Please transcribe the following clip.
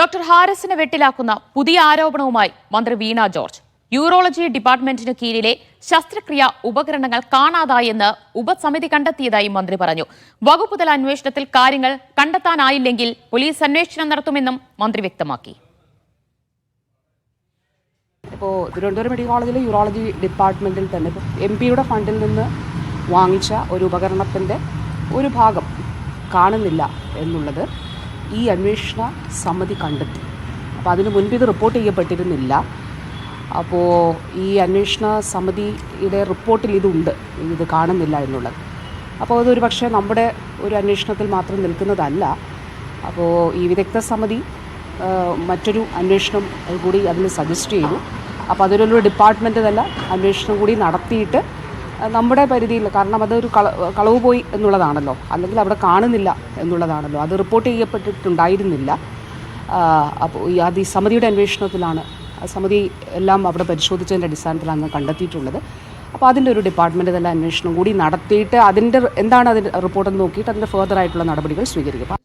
Doctor ഹാരിസിനെ വെട്ടിലാക്കുന്ന പുതിയ ആരോപണവുമായി മന്ത്രി വീണ ജോർജ്. യൂറോളജി ഡിപ്പാർട്ട്മെന്റിന് കീഴിലെ ശസ്ത്രക്രിയ ഉപകരണങ്ങൾ കാണാതായെന്ന് ഉപസമിതി കണ്ടെത്തിയതായി മന്ത്രി പറഞ്ഞു. വകുപ്പുതല അന്വേഷണത്തിൽ കാര്യങ്ങൾ കണ്ടെത്താനായില്ലെങ്കിൽ പോലീസ് അന്വേഷണം നടത്തുമെന്നും മന്ത്രി വ്യക്തമാക്കി. ഇപ്പോൾ തിരുവനന്തപുരം മെഡിക്കൽ കോളേജിലെ യൂറോളജി ഡിപ്പാർട്ട്മെന്റിൽ തന്നെ ഇപ്പോൾ എം പിയുടെ ഫണ്ടിൽ നിന്ന് വാങ്ങിച്ച ഒരു ഉപകരണത്തിന്റെ ഒരു ഭാഗം കാണുന്നില്ല എന്നുള്ളത് ഈ അന്വേഷണ സമിതി കണ്ടെത്തി. അപ്പോൾ അതിന് മുൻപ് ഇത് റിപ്പോർട്ട് ചെയ്യപ്പെട്ടിരുന്നില്ല. അപ്പോൾ ഈ അന്വേഷണ സമിതിയുടെ റിപ്പോർട്ടിൽ ഇതുണ്ട്. ഇത് കാണുന്നില്ല എന്നുള്ളത്. അപ്പോൾ അതൊരു പക്ഷേ നമ്മുടെ ഒരു അന്വേഷണത്തിൽ മാത്രം നിൽക്കുന്നതല്ല. അപ്പോൾ ഈ വിദഗ്ധ സമിതി മറ്റൊരു അന്വേഷണം കൂടി അതിന് സജസ്റ്റ് ചെയ്തു. അപ്പോൾ അതിലൊരു ഡിപ്പാർട്ട്മെന്റ് തന്നെ അന്വേഷണം കൂടി നടത്തിയിട്ട് നമ്മുടെ പരിധിയിൽ കാരണം അതൊരു കള കളവ് പോയി എന്നുള്ളതാണല്ലോ. അല്ലെങ്കിൽ അവിടെ കാണുന്നില്ല എന്നുള്ളതാണല്ലോ. അത് റിപ്പോർട്ട് ചെയ്യപ്പെട്ടിട്ടുണ്ടായിരുന്നില്ല. അപ്പോൾ അത് ഈ സമിതിയുടെ അന്വേഷണത്തിലാണ് സമിതി എല്ലാം അവിടെ പരിശോധിച്ചതിന്റെ അടിസ്ഥാനത്തിലാണ് കണ്ടെത്തിയിട്ടുള്ളത്. അപ്പോൾ അതിന്റെ ഒരു ഡിപ്പാർട്ട്മെന്റ് തന്നെ അന്വേഷണം കൂടി നടത്തിയിട്ട് അതിന്റെ എന്താണ് അതിന്റെ റിപ്പോർട്ട് നോക്കിയിട്ട് അതിന്റെ ഫേർദർ ആയിട്ടുള്ള നടപടികൾ സ്വീകരിക്കും.